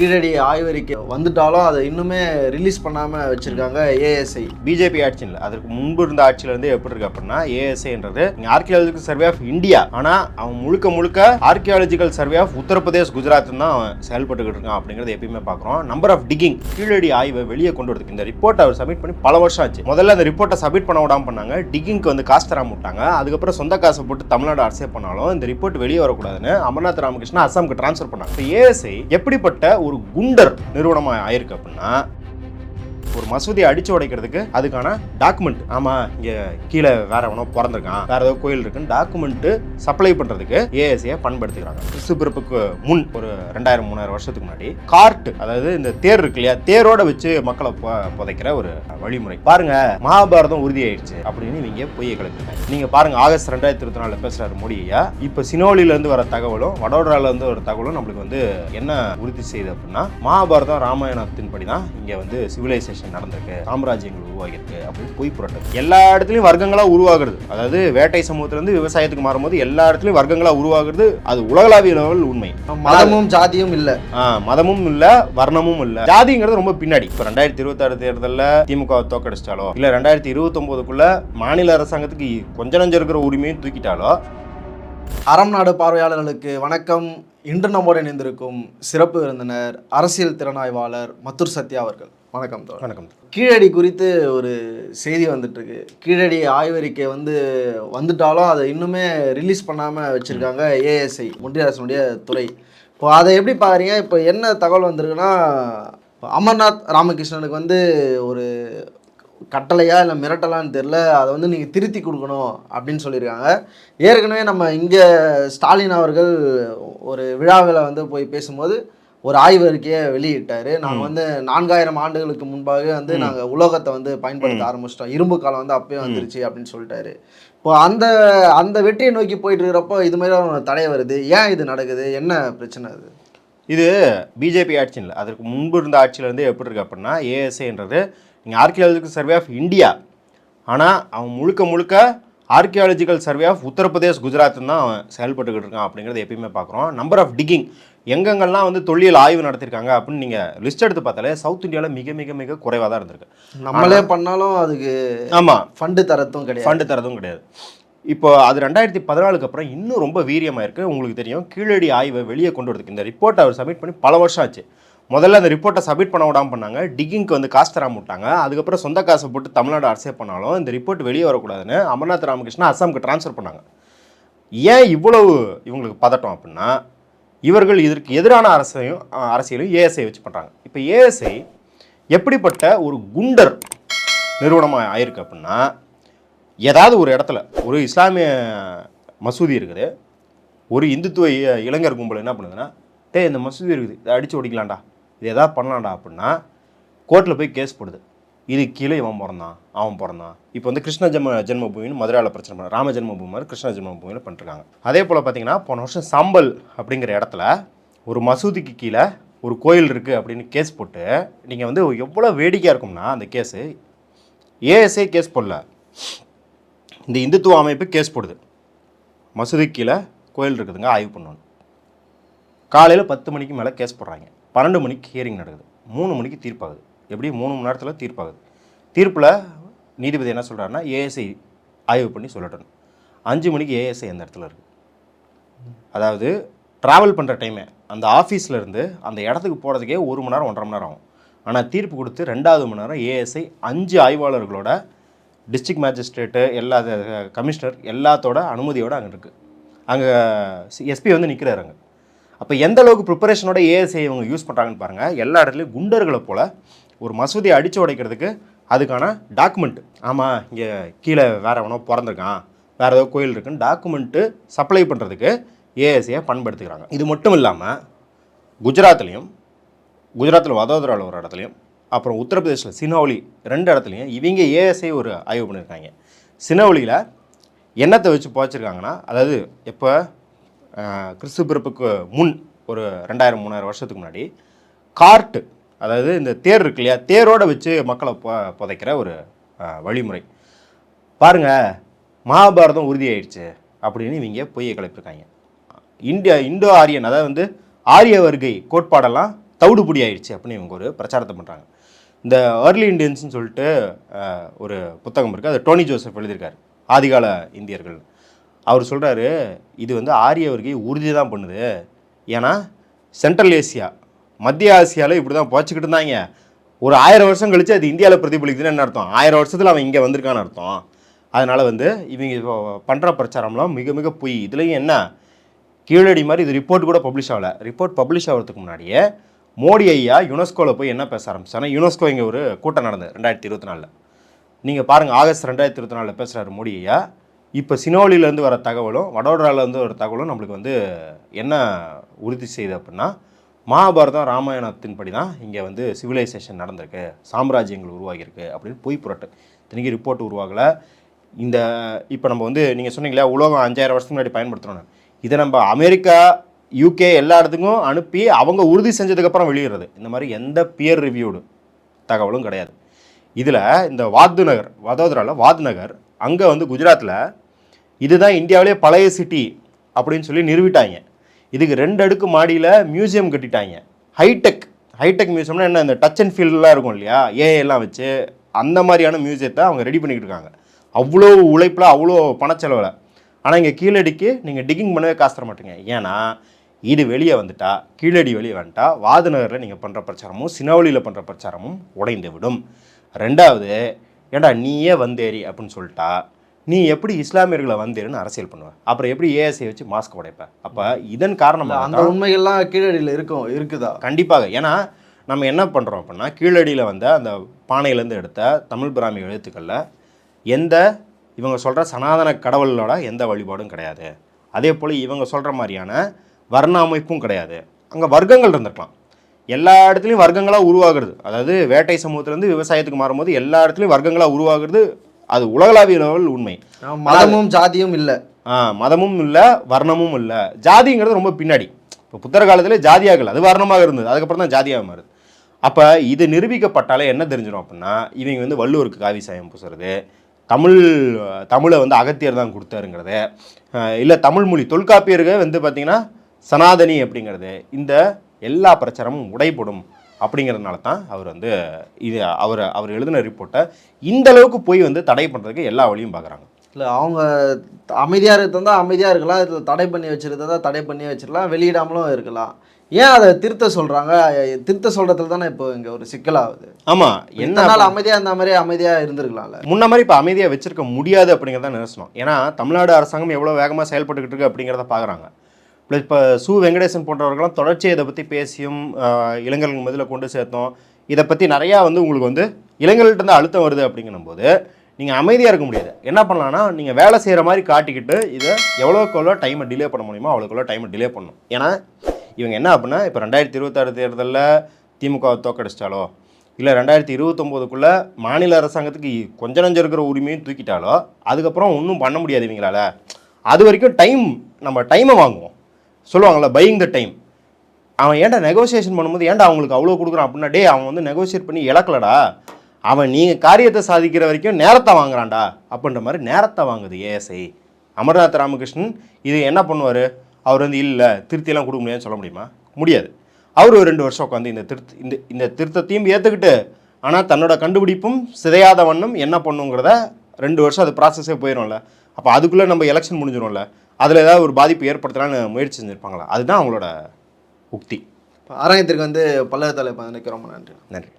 கீழடி ஆய்வறிக்கை வந்துட்டாலும் அதை இன்னுமே ரிலீஸ் பண்ணாமல் வச்சுருக்காங்க ஏஎஸ்ஐ பிஜேபி ஆட்சி இல்லை. அதற்கு முன்பு இருந்த ஆட்சியிலேருந்து எப்படி இருக்கு அப்படின்னா ஏஎஸ்ஐன்றது ஆர்கியாலஜிக்கல் சர்வே ஆஃப் இந்தியா ஆனால் அவன் முழுக்க முழுக்க archaeological survey of Uttar Pradesh Gujarat தான் அவன் செயல்பட்டுக்கிட்டு இருக்கான் அப்படிங்கறத எப்பயுமே பார்க்குறோம். நம்பர் ஆஃப் டிகிங் கீழடி ஆய்வை வெளியே கொண்டு வரதுக்கு. இந்த ரிப்போர்ட் அவர் சப்மிட் பண்ணி பல வருஷம் ஆச்சு. முதல்ல அந்த ரிப்போர்ட்டை சப்மிட் பண்ண விடாமல் பண்ணாங்க. டிகிங்க்கு வந்து காசு தராம விட்டாங்க. அதுக்கப்புறம் சொந்த காசை போட்டு தமிழ்நாடு அரசே பண்ணாலும் இந்த ரிப்போர்ட் வெளியே வரக்கூடாதுன்னு அமர்நாத் ராமகிருஷ்ணன் அசாமுக்கு ட்ரான்ஸ்ஃபர் பண்ணாங்க. ஏஎஸ்ஐ எப்படிப்பட்ட ஒரு ஒரு குண்டர் நிறுவனமாக ஆயிருக்கு அப்படின்னா ஒரு மசூதியை அடிச்சு உடைக்கிறதுக்கு அதுக்கான டாக்குமெண்ட் ஆமா இங்க கீழே வேற எவனோ பிறந்திருக்கான். வேற ஏதோ கோயில் இருக்குன்னு டாக்குமெண்ட் சப்ளை பண்றதுக்கு ஏஎஸ்ஏ பயன்படுத்திக்கிறாங்க கிறிஸ்து பிறப்புக்கு முன் ஒரு ரெண்டாயிரம் மூணாயிரம் வருஷத்துக்கு முன்னாடி கார்ட் அதாவது இந்த தேர் இருக்கு இல்லையா தேரோட வச்சு மக்களை புதைக்கிற ஒரு வழிமுறை. பாருங்க மகாபாரதம் உறுதியாயிடுச்சு அப்படின்னு நீங்க பொய்யை கிளப்பிட்டாங்க நீங்க பாருங்க ஆகஸ்ட் ரெண்டாயிரத்தி இருபத்தி நாலு பேசுறாரு மோடி ஐயா. இப்ப சினோலில இருந்து வர தகவலும் வடோடரால இருந்து வர தகவலும் நம்மளுக்கு வந்து என்ன உறுதி செய்யுது அப்படின்னா மகாபாரதம் ராமாயணத்தின் படி தான் இங்க வந்து சிவிலைசேஷன் நடந்திருக்கு சாம்ராஜ்யங்கள் உருவாகியிருக்கு அப்படின்னு பொய் புரட்டு எல்லா இடத்துலயும் வர்க்கங்களா உருவாகுறது. அதாவது வேட்டை சமூகத்துல இருந்து விவசாயத்துக்கு மாறும்போது எல்லா இடத்துலயும் வர்க்கங்களா உருவாகுறது அது உலகளாவிய லெவல் உண்மை. மதமும் ஜாதியும் இல்லை. மதமும் இல்ல வர்ணமும் இல்ல. ஜாதிங்கிறது ரொம்ப பின்னாடி. இப்போ ரெண்டாயிரத்தி இருபத்தி ஆறு தேர்தலில் திமுக தோக்கடிச்சிட்டாலோ இல்ல ரெண்டாயிரத்தி இருபத்தொன்பதுக்குள்ள மாநில அரசாங்கத்துக்கு கொஞ்ச நஞ்சம் இருக்கிற உரிமையும் தூக்கிட்டாலோ அறம் நாடு பார்வையாளர்களுக்கு வணக்கம். இன்று நம்மோடு இணைந்திருக்கும் சிறப்பு விருந்தினர் அரசியல் திறனாய்வாளர் மத்துர் சத்யா அவர்கள். வணக்கம் தோழர். வணக்கம் கீழடி குறித்து ஒரு செய்தி வந்துட்டு இருக்கு கீழடி ஆய்வறிக்கை வந்து வந்துட்டாலும் அதை இன்னுமே ரிலீஸ் பண்ணாமல் வச்சுருக்காங்க ஏஎஸ்ஐ ஒன்றிய அரசினுடைய துறை. இப்போ அதை எப்படி பாக்குறீங்க? இப்போ என்ன தகவல் வந்திருக்குன்னா அமர்நாத் ராமகிருஷ்ணனுக்கு வந்து ஒரு கட்டளையா இல்லை மிரட்டலான்னு தெரில அதை வந்து நீங்கள் திருத்தி கொடுக்கணும் அப்படின்னு சொல்லியிருக்காங்க. ஏற்கனவே நம்ம இங்கே ஸ்டாலின் அவர்கள் ஒரு விழாவில் வந்து போய் பேசும்போது ஒரு ஆய்வறிக்கையை வெளியிட்டார். நாங்கள் வந்து நான்காயிரம் ஆண்டுகளுக்கு முன்பாக வந்து நாங்கள் உலோகத்தை வந்து பயன்படுத்த ஆரம்பிச்சிட்டோம். இரும்பு காலம் வந்து அப்பயே வந்துருச்சு அப்படின்னு சொல்லிட்டாரு. இப்போ அந்த அந்த வெற்றியை நோக்கி போயிட்டு இருக்கிறப்போ இது மாதிரி ஒரு தடை வருது. ஏன் இது நடக்குது? என்ன பிரச்சனை அது? இது பிஜேபி ஆட்சி இல்லை. அதற்கு முன்பு இருந்த ஆட்சியில இருந்து எப்படி இருக்கு அப்படின்னா ஏஎஸ்ஏன்றது நீங்கள் ஆர்கியாலஜிக்கல் சர்வே ஆஃப் இந்தியா ஆனால் அவன் முழுக்க முழுக்க archaeological survey of Uttar Pradesh Gujarat தான் அவன் செயல்பட்டுக்கிட்டு இருக்கான் அப்படிங்கிறத எப்பயுமே பார்க்குறோம். நம்பர் ஆஃப் டிகிங் எங்கெங்கெல்லாம் வந்து தொல்லியல் ஆய்வு நடத்திருக்காங்க அப்படின்னு நீங்கள் லிஸ்ட் எடுத்து பார்த்தாலே சவுத் இந்தியாவில் மிக மிக மிக குறைவாக தான் இருந்திருக்கு. நம்மளே பண்ணாலும் அதுக்கு ஆமாம் ஃபண்டு தரத்தும் கிடையாது. ஃபண்டு தரதும் கிடையாது. இப்போ அது ரெண்டாயிரத்தி பதினாலுக்கு அப்புறம் இன்னும் ரொம்ப வீரியமாக இருக்குது உங்களுக்கு தெரியும் கீழடி ஆய்வை வெளியே கொண்டு வரதுக்கு. இந்த ரிப்போர்ட் அவர் சப்மிட் பண்ணி பல வருஷம் ஆச்சு. முதல்ல அந்த ரிப்போர்ட்டை சப்மிட் பண்ண விடாம பண்ணாங்க. டிகிங்க்கு வந்து காசு தராம விட்டாங்க. அதுக்கப்புறம் சொந்த காசை போட்டு தமிழ்நாடு அரசே பண்ணாலும் இந்த ரிப்போர்ட் வெளியே வரக்கூடாதுன்னு அமர்நாத் ராமகிருஷ்ணன் அஸ்ஸாமுக்கு ட்ரான்ஸ்ஃபர் பண்ணாங்க. ஏன் இவ்வளவு இவங்களுக்கு பதட்டம் அப்படின்னா இவர்கள் இதற்கு எதிரான அரசையும் அரசியலையும் ஏஎஸ்ஐ வச்சு பண்ணுறாங்க இப்போ ஏஎஸ்ஐ எப்படிப்பட்ட ஒரு குண்டர் நிறுவனமாக ஆயிருக்கு அப்படின்னா ஏதாவது ஒரு இடத்துல ஒரு இஸ்லாமிய மசூதி இருக்குது. ஒரு இந்துத்துவ இளைஞர் கும்பல் என்ன பண்ணுதுன்னா டே இந்த மசூதி இருக்குது இதை அடித்து ஒடிக்கலாம்டா. இது எதாவது பண்ணலாம்டா அப்படின்னா கோர்ட்டில் போய் கேஸ் போடுது. இது கீழே இவன் பிறந்தான் அவன் பிறந்தான். இப்போ வந்து கிருஷ்ண ஜென்ம ஜென்மபூமின்னு மதுரையில் பிரச்சனை பண்ண ராம ஜென்மபூமி மாதிரி கிருஷ்ண ஜென்மபூமியில் பண்ணிருக்காங்க. அதே போல் பார்த்தீங்கன்னா போன வருஷம் சாம்பல் அப்படிங்கிற இடத்துல ஒரு மசூதிக்கு கீழே ஒரு கோயில் இருக்குது அப்படின்னு கேஸ் போட்டு நீங்கள் வந்து எவ்வளோ வேடிக்கையாக இருக்கும்னா அந்த கேஸு ஏஎஸ்ஏ கேஸ் போடல. இந்த இந்துத்துவ அமைப்பு கேஸ் போடுது. மசூதி கீழே கோயில் இருக்குதுங்க ஆய்வு பண்ணணும் காலையில் பத்து மணிக்கு மேலே கேஸ் போடுறாங்க. பன்னெண்டு மணிக்கு ஹியரிங் நடக்குது. மூணு மணிக்கு தீர்ப்பாகுது. எப்படி மூணு மணி நேரத்தில் தீர்ப்பாகுது? தீர்ப்பில் நீதிபதி என்ன சொல்கிறாருன்னா ஏஎஸ்ஐ ஆய்வு பண்ணி சொல்லட்டணும் அஞ்சு மணிக்கு ஏஎஸ்ஐ அந்த இடத்துல இருக்குது அதாவது ட்ராவல் பண்ணுற டைமே அந்த ஆஃபீஸ்லேருந்து அந்த இடத்துக்கு போகிறதுக்கே ஒரு மணி நேரம் ஒன்றரை மணி நேரம் ஆகும். ஆனால் தீர்ப்பு கொடுத்து ரெண்டாவது மணி நேரம் ஏஎஸ்ஐ அஞ்சு ஆய்வாளர்களோட டிஸ்ட்ரிக்ட் மேஜிஸ்ட்ரேட்டு எல்லா கமிஷனர் எல்லாத்தோட அனுமதியோடு அங்கே இருக்குது அங்கே எஸ்பி வந்து நிற்கிறாரு அங்கே. அப்போ எந்த அளவுக்கு ப்ரிப்பரேஷனோட ஏஎஸ்ஐ இவங்க யூஸ் பண்ணுறாங்கன்னு பாருங்கள் எல்லா இடத்துலையும் குண்டர்களை போல் ஒரு மசூதியை அடித்து உடைக்கிறதுக்கு அதுக்கான டாக்குமெண்ட் ஆமாம் இங்கே கீழே வேறு எவனோ பிறந்திருக்கான். வேறு ஏதோ கோயில் இருக்குன்னு டாக்குமெண்ட்டு சப்ளை பண்ணுறதுக்கு ஏஎஸ்ஐயை பயன்படுத்திக்கிறாங்க இது மட்டும் இல்லாமல் குஜராத்லேயும் குஜராத்தில் வதோதராவில் ஒரு இடத்துலையும் அப்புறம் உத்தரப்பிரதேசில் சினோலி ரெண்டு இடத்துலையும் இவங்க ஏஎஸ்ஐ ஒரு ஆய்வு பண்ணியிருக்காங்க சினௌலியில் என்னத்தை வச்சு புதைச்சிருக்காங்கன்னா அதாவது எப்போ கிறிஸ்து பிறப்புக்கு முன் ஒரு ரெண்டாயிரம் மூணாயிரம் வருஷத்துக்கு முன்னாடி கார்ட்டு அதாவது இந்த தேர் இருக்கு இல்லையா? தேரோட வச்சு மக்களை பொ புதைக்கிற ஒரு வழிமுறை. பாருங்க மகாபாரதம் உறுதியாயிடுச்சு அப்படின்னு இவங்க பொய்யை கிளப்பிருக்காங்க இந்தியா இந்தோ ஆரியன் அதாவது வந்து ஆரிய வருகை கோட்பாடெல்லாம் தவிடுபடி ஆயிடுச்சு அப்படின்னு இவங்க ஒரு பிரச்சாரத்தை பண்ணுறாங்க இந்த ஏர்லி இந்தியன்ஸ்னு சொல்லிட்டு ஒரு புத்தகம் இருக்குது அது டோனி ஜோசப் எழுதியிருக்காரு ஆதிகால இந்தியர்கள். அவர் சொல்கிறாரு இது வந்து ஆரிய வருகை உறுதி தான் பண்ணுது. ஏன்னா சென்ட்ரல் ஏசியா மத்திய ஆசியாவில் இப்படி தான் போச்சுக்கிட்டு இருந்தாங்க. ஒரு ஆயிரம் வருஷம் கழித்து அது இந்தியாவில் பிரதிபலிக்குதுன்னு என்ன அர்த்தம்? ஆயிரம் வருஷத்தில் அவன் இங்கே வந்திருக்கான்னு அர்த்தம். அதனால் வந்து இவங்க பண்ணுற பிரச்சாரம்லாம் மிக மிக பொய். இதுலேயும் என்ன? கீழடி மாதிரி இது ரிப்போர்ட் கூட பப்ளிஷ் ஆகலை. ரிப்போர்ட் பப்ளிஷ் ஆகிறதுக்கு முன்னாடியே மோடி ஐயா யுனெஸ்கோவில் போய் என்ன பேச ஆரம்பிச்சானா யுனெஸ்கோ இங்கே ஒரு கூட்டம் நடந்தது ரெண்டாயிரத்தி இருபத்தி நாலில் நீங்கள் பாருங்கள் ஆகஸ்ட் ரெண்டாயிரத்தி இருபத்தி நாலில் பேசுகிறாரு மோடி ஐயா. இப்போ சினோலிலேருந்து வர தகவலும் வடோடராலேருந்து வர தகவலும் நம்மளுக்கு வந்து என்ன உறுதி செய்யுது அப்படின்னா மகாபாரதம் ராமாயணத்தின் படி தான் இங்கே வந்து சிவிலைசேஷன் நடந்திருக்கு சாம்ராஜ்யங்கள் உருவாகியிருக்கு அப்படின்னு பொய் புரட்டு இத்தனைக்கு ரிப்போர்ட் உருவாகலை. இந்த இப்போ நம்ம வந்து நீங்கள் சொன்னீங்களா உலகம் அஞ்சாயிரம் வருஷத்துக்கு முன்னாடி பயன்படுத்துகிறோன்னு இதை நம்ம அமெரிக்கா யூகே எல்லா இடத்துக்கும் அனுப்பி அவங்க உறுதி செஞ்சதுக்கப்புறம் வெளியிடுறது. இந்த மாதிரி எந்த பியர் ரிவ்யூடு தகவலும் கிடையாது. இதில் இந்த வாத்து நகர் வதோதராவில் வாத் நகர் அங்கே வந்து குஜராத்தில் இதுதான் இந்தியாவிலே பழைய சிட்டி அப்படின்னு சொல்லி நிறுவிட்டாங்க. இதுக்கு ரெண்டு அடுக்கு மாடியில் மியூசியம் கட்டிட்டாங்க. ஹைடெக் ஹைடெக் மியூசியம்னா என்ன இந்த டச் அண்ட் ஃபீல்டெலாம் இருக்கும் இல்லையா? ஏஐலாம் எல்லாம் வச்சு அந்த மாதிரியான மியூசியத்தை அவங்க ரெடி பண்ணிக்கிட்டு இருக்காங்க. அவ்வளோ உழைப்பில் அவ்வளோ பணச்செலவில். ஆனால் இங்கே கீழடிக்கு நீங்கள் டிகிங் பண்ணவே காசு தர மாட்டீங்க. ஏன்னா இது வெளியே வந்துட்டா கீழடி வெளியே வந்துட்டா வாதுநகரில் நீங்கள் பண்ணுற பிரச்சாரமும் சினவழியில் பண்ணுற பிரச்சாரமும் உடைந்து விடும். ரெண்டாவது ஏண்டா நீயே வந்தேரி அப்படின்னு சொல்லிட்டா நீ எப்படி இஸ்லாமியர்களை வந்தேருன்னு அரசியல் பண்ணுவ. அப்புறம் எப்படி ஏஎஸ்ஐ வச்சு மாஸ்க் உடைப்ப. அப்போ இதன் காரணமாக அந்த உண்மைகள்லாம் கீழடியில் இருக்கும் இருக்குதா? கண்டிப்பாக. ஏன்னா நம்ம என்ன பண்ணுறோம் அப்படின்னா கீழடியில் வந்த அந்த பானையிலேருந்து எடுத்த தமிழ் பிராமி எழுத்துக்களில் எந்த இவங்க சொல்கிற சனாதன கடவுளோட எந்த வழிபாடும் கிடையாது. அதே போல் இவங்க சொல்கிற மாதிரியான வர்ண அமைப்பும் கிடையாது. அங்கே வர்க்கங்கள் இருந்திருக்கலாம். எல்லா இடத்துலையும் வர்க்கங்களாக உருவாகுறது. அதாவது வேட்டை சமூகத்திலேருந்து விவசாயத்துக்கு மாறும்போது எல்லா இடத்துலையும் வர்க்கங்களாக உருவாகுறது அது உலகளாவிய லெவல் உண்மை மதமும் ஜாதியும் இல்லை. ஆ மதமும் இல்லை வர்ணமும் இல்லை. ஜாதிங்கிறது ரொம்ப பின்னாடி. இப்போ புத்தர் காலத்தில் ஜாதியாகல அது வர்ணமாக இருந்தது. அதுக்கப்புறம் தான் ஜாதியாக மாறுது. அப்போ இது நிரூபிக்கப்பட்டாலே என்ன தெரிஞ்சிடும் அப்படின்னா இவங்க வந்து வள்ளுவருக்கு காவி சாயம் பூசுறது தமிழ் தமிழை வந்து அகத்தியர் தான் கொடுத்தாருங்கிறது இல்லை தமிழ் மொழி தொல்காப்பியர்கள் வந்து பார்த்திங்கன்னா சனாதனி அப்படிங்கிறது இந்த எல்லா பிரச்சாரமும் உடைபடும். அப்படிங்கிறதுனால தான் அவர் வந்து இது அவர் அவர் எழுதின ரிப்போர்ட்டை இந்த அளவுக்கு போய் வந்து தடை பண்ணுறதுக்கு எல்லா வழியும் பார்க்குறாங்க இல்லை அவங்க அமைதியாக இருக்கிறதா அமைதியாக இருக்கலாம் இதில் தடை பண்ணி வச்சிருந்ததா தடை பண்ணி வச்சிருக்கலாம் வெளியிடாமலும் இருக்கலாம். ஏன் அதை திருத்த சொல்கிறாங்க திருத்த சொல்கிறதுல தானே இப்போ இங்கே ஒரு சிக்கலாகுது ஆமாம் என்ன நாள் அமைதியாக இருந்த மாதிரி அமைதியாக இருந்திருக்கலாம்ல. முன்ன மாதிரி இப்போ அமைதியாக வச்சிருக்க முடியாது அப்படிங்கிறத நினைச்சணும் ஏன்னா தமிழ்நாடு அரசாங்கம் எவ்வளோ வேகமாக செயல்பட்டுக்கிட்டு இருக்கு அப்படிங்கிறத பார்க்குறாங்க இப்போ சு வெங்கடேசன் போன்றவர்களாம் தொடர்ச்சியை இதை பற்றி பேசியும் இளைஞர்கள் மதியில் கொண்டு சேர்த்தோம். இதை பற்றி நிறையா வந்து உங்களுக்கு வந்து இளைஞர்கள்ட்ட இருந்து அழுத்தம் வருது அப்படிங்கும் போது நீங்கள் அமைதியாக இருக்க முடியாது. என்ன பண்ணலான்னா நீங்கள் வேலை செய்கிற மாதிரி காட்டிக்கிட்டு இதை எவ்வளோக்கு எவ்வளோ டைமை டிலே பண்ண முடியுமோ அவ்வளோக்கு எவ்வளோ டைமை டிலே பண்ணணும். ஏன்னா இவங்க என்ன அப்படின்னா இப்போ ரெண்டாயிரத்தி இருபத்தாறு தேர்தலில் திமுக தோக்கடிச்சிட்டாலோ இல்லை ரெண்டாயிரத்தி இருபத்தொம்போதுக்குள்ளே மாநில அரசாங்கத்துக்கு கொஞ்சம் நஞ்சம் இருக்கிற உரிமையும் தூக்கிட்டாலோ அதுக்கப்புறம் ஒன்றும் பண்ண முடியாது இவங்களால. அது வரைக்கும் டைம் நம்ம டைமை வாங்குவோம். சொல்லுவாங்கள்ல பையிங் த டைம் அவன் ஏன்டா நெகோசியேஷன் பண்ணும்போது ஏன்டா அவங்களுக்கு அவ்வளோ கொடுக்குறான் அப்படின்னா டே அவன் வந்து நெகோசியேட் பண்ணி இழக்கலடா. அவன் நீங்கள் காரியத்தை சாதிக்கிற வரைக்கும் நேரத்தை வாங்குறான்டா. அப்படின்ற மாதிரி நேரத்தை வாங்குது ஏஎஸ்ஐ அமர்நாத் ராமகிருஷ்ணன் இது என்ன பண்ணுவார்? அவர் வந்து இல்லை திருத்தியெல்லாம் கொடுக்க முடியாதுன்னு சொல்ல முடியுமா? முடியாது. அவர் ஒரு ரெண்டு வருஷம் உட்காந்து இந்த திருத்த இந்த இந்த திருத்தத்தையும் ஏற்றுக்கிட்டு ஆனால் தன்னோட கண்டுபிடிப்பும் சிதையாத வண்ணம் என்ன பண்ணுங்கிறத ரெண்டு வருஷம் அது ப்ராசஸே போயிடும்ல அப்போ அதுக்குள்ளே நம்ம எலெக்ஷன் முடிஞ்சிடும்ல அதில் ஏதாவது ஒரு பாதிப்பு ஏற்படுத்தலான்னு முயற்சி செஞ்சுருப்பாங்களா அதுதான் அவங்களோட உக்தி. அரங்கத்திற்கு வந்து பல்லவ தலைப்பு ரொம்ப நன்றி. நன்றி.